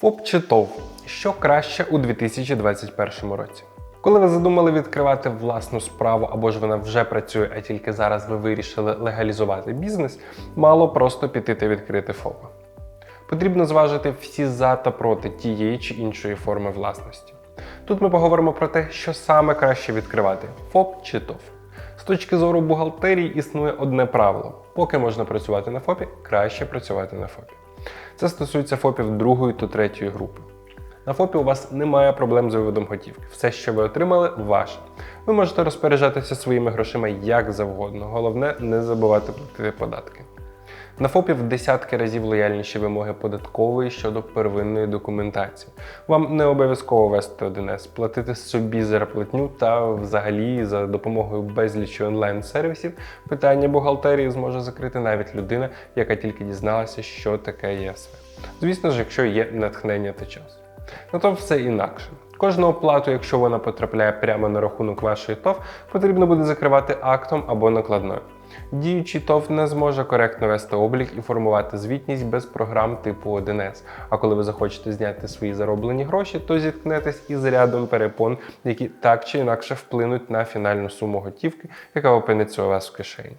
ФОП чи ТОВ? Що краще у 2021 році? Коли ви задумали відкривати власну справу або ж вона вже працює, а тільки зараз ви вирішили легалізувати бізнес, мало просто піти та відкрити ФОПа. Потрібно зважити всі за та проти тієї чи іншої форми власності. Тут ми поговоримо про те, що саме краще відкривати ФОП чи ТОВ. З точки зору бухгалтерії існує одне правило: поки можна працювати на ФОПі, краще працювати на ФОПі. Це стосується ФОПів другої та третьої групи. На ФОПі у вас немає проблем з виводом готівки. Все, що ви отримали, ваше. Ви можете розпоряджатися своїми грошима як завгодно. Головне, не забувати платити податки. На ФОПі в десятки разів лояльніші вимоги податкової щодо первинної документації. Вам не обов'язково вести 1С, платити собі зарплатню та взагалі за допомогою безлічі онлайн-сервісів питання бухгалтерії зможе закрити навіть людина, яка тільки дізналася, що таке ЄСВ. Звісно ж, якщо є натхнення та час. На то все інакше. Кожну оплату, якщо вона потрапляє прямо на рахунок вашої ТОВ, потрібно буде закривати актом або накладною. Діючий ТОВ не зможе коректно вести облік і формувати звітність без програм типу 1С. А коли ви захочете зняти свої зароблені гроші, то зіткнетесь із рядом перепон, які так чи інакше вплинуть на фінальну суму готівки, яка опиниться у вас в кишені.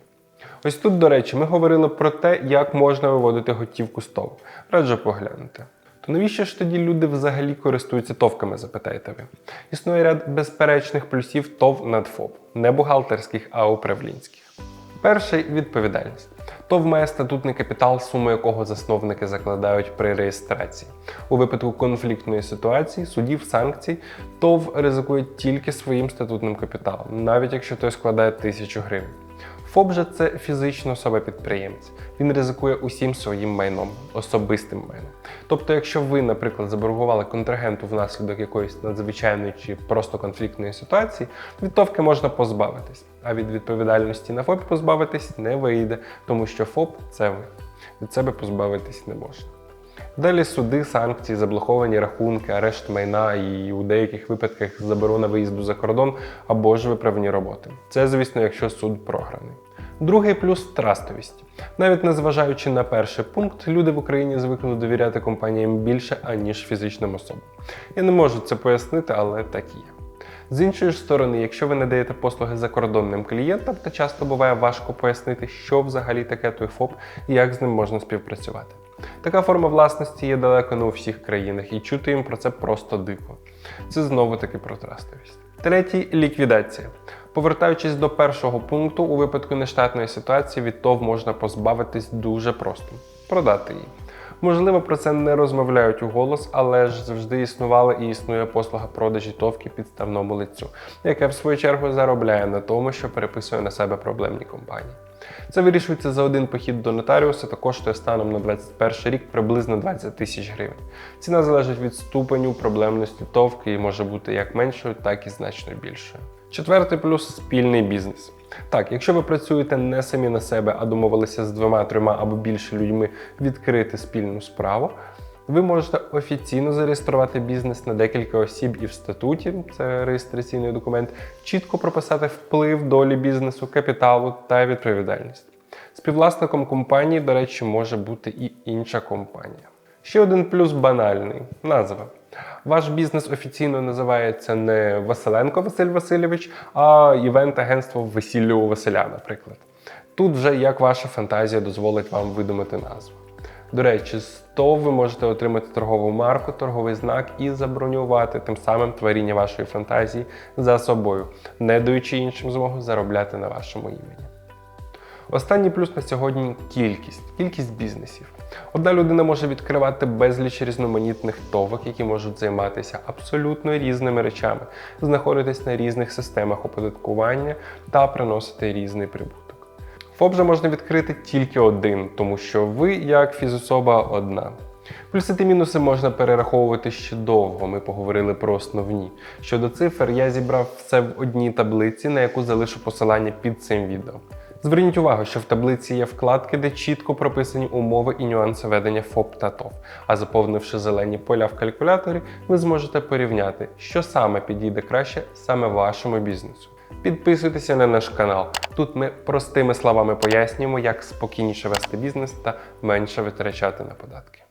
Ось тут, до речі, ми говорили про те, як можна виводити готівку з ТОВ. Раджу поглянути. То навіщо ж тоді люди взагалі користуються товками, запитаєте ви? Існує ряд безперечних плюсів ТОВ над ФОП, не бухгалтерських, а управлінських. Перший відповідальність. ТОВ має статутний капітал, суму якого засновники закладають при реєстрації. У випадку конфліктної ситуації, судів, санкцій, ТОВ ризикує тільки своїм статутним капіталом, навіть якщо той складає тисячу гривень. ФОП же це фізично особа-підприємець. Він ризикує усім своїм майном, особистим майном. Тобто, якщо ви, наприклад, заборгували контрагенту внаслідок якоїсь надзвичайної чи просто конфліктної ситуації, відтовки можна позбавитись, а від відповідальності на ФОП позбавитись не вийде, тому що ФОП це ви. Від себе позбавитись не можна. Далі суди, санкції, заблоковані рахунки, арешт майна і у деяких випадках заборона виїзду за кордон або ж виправні роботи. Це, звісно, якщо суд програний. Другий плюс трастовість. Навіть незважаючи на перший пункт, люди в Україні звикли довіряти компаніям більше, аніж фізичним особам. Я не можу це пояснити, але так є. З іншої ж сторони, якщо ви надаєте послуги закордонним клієнтам, то часто буває важко пояснити, що взагалі таке той ФОП і як з ним можна співпрацювати. Така форма власності є далеко не у всіх країнах, і чути їм про це просто дико. Це знову таки протрастивість. Третій ліквідація. Повертаючись до першого пункту, у випадку нештатної ситуації від ТОВ можна позбавитись дуже просто продати її. Можливо, про це не розмовляють у голос, але ж завжди існувала і існує послуга продажі товки підставному лицю, яке в свою чергу заробляє на тому, що переписує на себе проблемні компанії. Це вирішується за один похід до нотаріуса та коштує станом на 21 рік приблизно 20 тисяч гривень. Ціна залежить від ступеню проблемності товки і може бути як меншою, так і значно більшою. Четвертий плюс спільний бізнес. Так, якщо ви працюєте не самі на себе, а домовилися з двома, трьома або більше людьми відкрити спільну справу, ви можете офіційно зареєструвати бізнес на декілька осіб і в статуті, це реєстраційний документ, чітко прописати вплив долі бізнесу, капіталу та відповідальність. Співвласником компанії, до речі, може бути і інша компанія. Ще один плюс банальний назва. Ваш бізнес офіційно називається не Василенко Василь Васильович, а івент-агентство Весілля у Василя, наприклад. Тут вже як ваша фантазія дозволить вам видумати назву. До речі, з ТОВ ви можете отримати торгову марку, торговий знак і забронювати тим самим творіння вашої фантазії за собою, не даючи іншим змогу заробляти на вашому імені. Останній плюс на сьогодні кількість, кількість бізнесів. Одна людина може відкривати безліч різноманітних товок, які можуть займатися абсолютно різними речами, знаходитись на різних системах оподаткування та приносити різний прибуток. ФОП же можна відкрити тільки один, тому що ви, як фізособа, одна. Плюси та мінуси можна перераховувати ще довго. Ми поговорили про основні. Щодо цифр, я зібрав все в одній таблиці, на яку залишу посилання під цим відео. Зверніть увагу, що в таблиці є вкладки, де чітко прописані умови і нюанси ведення ФОП та ТОВ. А заповнивши зелені поля в калькуляторі, ви зможете порівняти, що саме підійде краще саме вашому бізнесу. Підписуйтеся на наш канал. Тут ми простими словами пояснюємо, як спокійніше вести бізнес та менше витрачати на податки.